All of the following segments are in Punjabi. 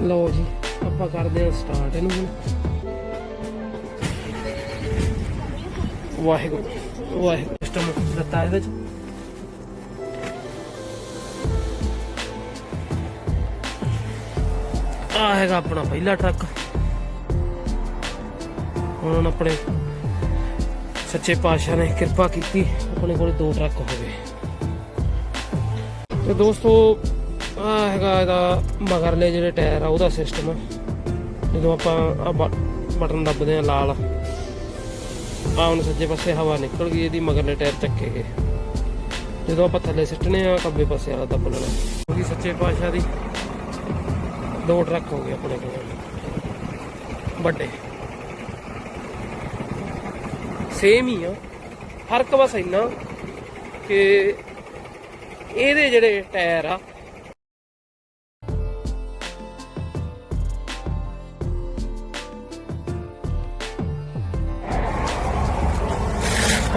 ਲਓ ਜੀ, ਆਪਾਂ ਕਰਦੇ ਹਾਂ ਸਟਾਰਟ ਇਹਨੂੰ ਹੁਣ। ਵਾਹਿਗੁਰੂ ਵਾਹਿਗੁਰੂ, ਸਿਸਟਮ ਦਿੱਤਾ ਇਹਦੇ ਚ। ਆ ਹੈਗਾ ਆਪਣਾ ਪਹਿਲਾ ਟਰੱਕ। ਹੁਣ ਆਪਣੇ ਸੱਚੇ ਪਾਤਸ਼ਾਹ ਨੇ ਕਿਰਪਾ ਕੀਤੀ, ਆਪਣੇ ਕੋਲ ਦੋ ਟਰੱਕ ਹੋ ਗਏ। ਤੇ ਦੋਸਤੋ ਆ ਹੈਗਾ ਇਹਦਾ ਮਗਰਲੇ ਜਿਹੜੇ ਟਾਇਰ ਆ, ਉਹਦਾ ਸਿਸਟਮ ਜਦੋਂ ਆਪਾਂ ਆ ਬਟਨ ਦੱਬਦੇ ਆ ਲਾਲ। ਆ ਹੁਣ ਸੱਜੇ ਪਾਸੇ ਹਵਾ ਨਿਕਲ ਗਈ, ਇਹਦੀ ਮਗਰਲੇ ਟਾਇਰ ਚੱਕੇ ਗਏ। ਜਦੋਂ ਆਪਾਂ ਥੱਲੇ ਸਿੱਟਨੇ ਆ, ਖੱਬੇ ਪਾਸੇ ਵਾਲਾ ਦੱਬ ਲੈਣਾ। ਉਹਦੀ ਸੱਚੇ ਪਾਤਸ਼ਾਹ ਦੀ। ਦੋ ਟਰੱਕ ਹੋ ਗਏ ਆਪਣੇ ਕੋਲ। ਵੱਡੇ। ਸੇਮ ਹੀ ਆ। ਫ਼ਰਕ ਬਸ ਇੰਨਾ ਕਿ ਇਹਦੇ ਜਿਹੜੇ ਟਾਇਰ ਆ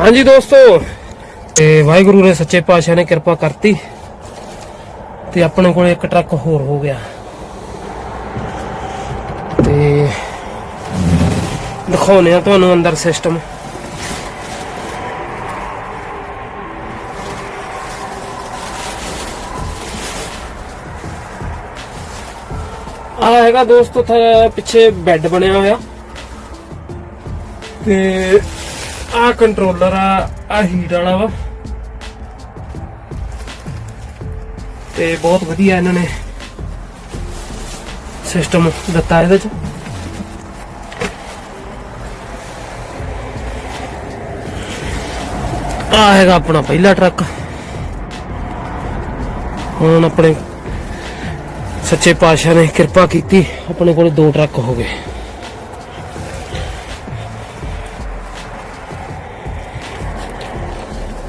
ਹਾਂਜੀ ਦੋਸਤੋ। ਤੇ ਵਾਹਿਗੁਰੂ ਨੇ ਸੱਚੇ ਪਾਤਸ਼ਾਹ ਨੇ ਕਿਰਪਾ ਕਰਤੀ ਤੇ ਆਪਣੇ ਕੋਲ ਇੱਕ ਟਰੱਕ ਹੋਰ ਹੋ ਗਿਆ। ਤੇ ਦਿਖਾਉਨੇ ਆ ਤੁਹਾਨੂੰ ਅੰਦਰ ਸਿਸਟਮ ਆ ਹੈਗਾ ਦੋਸਤੋ ਪਿੱਛੇ ਬੈੱਡ ਬਣਿਆ ਹੋਇਆ। ਤੇ ਆ ਕੰਟਰੋਲਰ ਆ ਆ ਹੀਟ ਵਾਲਾ ਵਾ। ਤੇ ਬਹੁਤ ਵਧੀਆ ਇਹਨਾਂ ਨੇ ਸਿਸਟਮ ਦਿੱਤਾ ਇਹਦੇ ਚ। ਆ ਹੈਗਾ ਆਪਣਾ ਪਹਿਲਾ ਟਰੱਕ। ਹੁਣ ਆਪਣੇ ਸੱਚੇ ਪਾਤਸ਼ਾਹ ਨੇ ਕਿਰਪਾ ਕੀਤੀ, ਆਪਣੇ ਕੋਲ ਦੋ ਟਰੱਕ ਹੋ ਗਏ।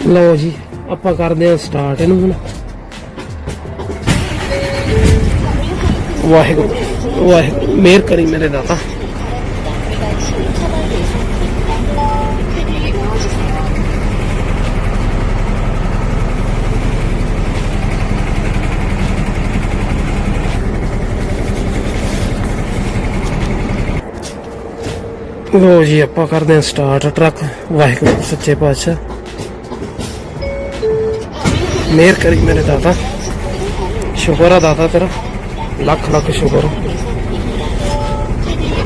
ਲਓ ਜੀ, ਆਪਾਂ ਕਰਦੇ ਹਾਂ ਸਟਾਰਟ ਇਹਨੂੰ ਹੁਣ। ਵਾਹਿਗੁਰੂ ਵਾਹਿਗੁਰੂ, ਮਿਹਰ ਕਰੀ ਮੇਰੇ ਦਾਤਾ। ਲੋ ਜੀ, ਆਪਾਂ ਕਰਦੇ ਹਾਂ ਸਟਾਰਟ ਟਰੱਕ ਵਾਹਿਗੁਰੂ, ਸੱਚੇ ਪਾਤਸ਼ਾਹ। ਮਿਹਰ ਕਰੀ ਮੇਰੇ ਦਾਤਾ ਸ਼ੁਕਰ ਆ ਦਾਤਾ ਤੇਰਾ। ਲੱਖ ਲੱਖ ਸ਼ੁਕਰ।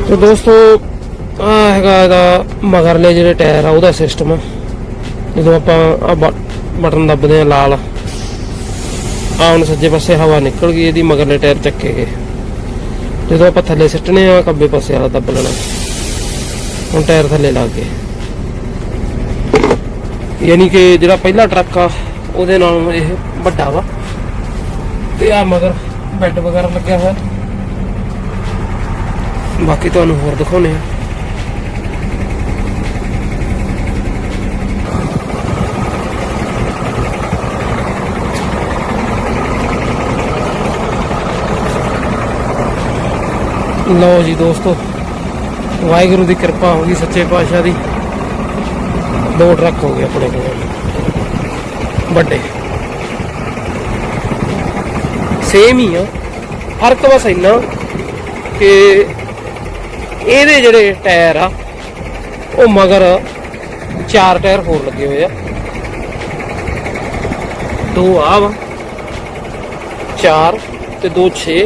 ਤੇ ਦੋਸਤੋ, ਆ ਹੈਗਾ ਇਹਦਾ ਮਗਰਲੇ ਜਿਹੜੇ ਟਾਇਰ ਆ, ਉਹਦਾ ਸਿਸਟਮ ਜਦੋਂ ਆਪਾਂ ਆ ਬਟਨ ਦੱਬਦੇ ਆ ਲਾਲ। ਆ ਹੁਣ ਸੱਜੇ ਪਾਸੇ ਹਵਾ ਨਿਕਲ ਗਈ, ਇਹਦੀ ਮਗਰਲੇ ਟਾਇਰ ਚੱਕੇ ਗਏ। ਜਦੋਂ ਆਪਾਂ ਥੱਲੇ ਸਿੱਟਨੇ ਆ, ਖੱਬੇ ਪਾਸੇ ਵਾਲਾ ਦੱਬ ਲੈਣਾ। ਹੁਣ ਟਾਇਰ ਥੱਲੇ ਲੱਗ ਗਏ। ਯਾਨੀ ਕਿ ਜਿਹੜਾ ਪਹਿਲਾ ਟਰੱਕ ਆ ਉਹਦੇ ਨਾਲੋਂ ਇਹ ਵੱਡਾ ਵਾ। ਤੇ ਆ ਮਗਰ ਬੈੱਡ ਵਗੈਰਾ ਲੱਗਿਆ ਹੋਇਆ। ਬਾਕੀ ਤੁਹਾਨੂੰ ਹੋਰ ਦਿਖਾਉਨੇ ਆ ਲਓ ਜੀ ਦੋਸਤੋ, ਵਾਹਿਗੁਰੂ ਦੀ ਕਿਰਪਾ ਹੋ ਗਈ ਸੱਚੇ ਪਾਤਸ਼ਾਹ ਦੀ। ਦੋ ਟਰੱਕ ਹੋ ਗਏ ਆਪਣੇ ਕੋਲ। ਵੱਡੇ। ਸੇਮ ਹੀ ਆ। ਫ਼ਰਕ ਬਸ ਇੰਨਾ ਕਿ ਇਹਦੇ ਜਿਹੜੇ ਟਾਇਰ ਆ, ਉਹ ਮਗਰ ਚਾਰ ਟਾਇਰ ਹੋਰ ਲੱਗੇ ਹੋਏ ਆ। ਦੋ ਆ ਵਾ। ਚਾਰ ਤੇ ਦੋ 6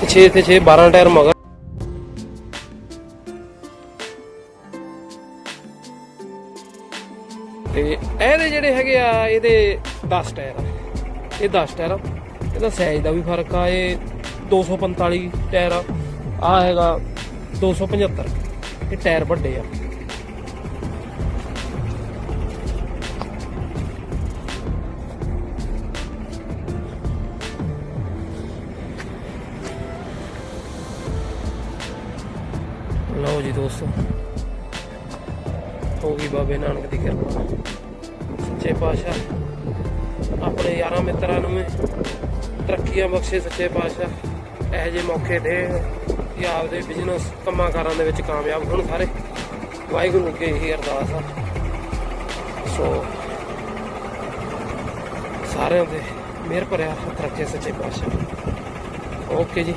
ਤੇ 6 ਤੇ 6 12 ਟਾਇਰ ਮਗਰ। ਤੇ ਇਹਦੇ ਜਿਹੜੇ ਹੈਗੇ ਆ, ਇਹਦੇ 10 ਟਾਇਰ ਆ। ਇਹ 10 ਟਾਇਰ ਆ। ਇਹਦਾ ਸਾਈਜ਼ ਦਾ ਵੀ ਫ਼ਰਕ ਆ, ਇਹ 245 ਟਾਇਰ ਆ। ਆ ਹੈਗਾ 275 ਇਹ ਟਾਇਰ ਵੱਡੇ ਆ। ਲਓ ਜੀ ਦੋਸਤੋ, ਹੋ ਗਈ ਬਾਬੇ ਨਾਨਕ ਦੀ ਕਿਰਪਾ। ਸੱਚੇ ਪਾਤਸ਼ਾਹ। ਆਪਣੇ ਯਾਰਾਂ ਮਿੱਤਰਾਂ ਨੂੰ ਤਰੱਕੀਆਂ ਬਖਸ਼ੇ ਸੱਚੇ ਪਾਤਸ਼ਾਹ। ਇਹੋ ਜਿਹੇ ਮੌਕੇ ਦੇ ਕਿ ਆਪਦੇ ਬਿਜ਼ਨਸ ਕੰਮਾਂ ਕਾਰਾਂ ਦੇ ਵਿੱਚ ਕਾਮਯਾਬ ਹੋਣ ਸਾਰੇ। ਵਾਹਿਗੁਰੂ ਅੱਗੇ ਇਹੀ ਅਰਦਾਸ ਆ। ਸੋ ਸਾਰਿਆਂ ਦੇ ਮਿਹਰ ਭਰਿਆ ਹੱਥ ਰੱਖੇ ਸੱਚੇ ਪਾਤਸ਼ਾਹ ਓਕੇ ਜੀ।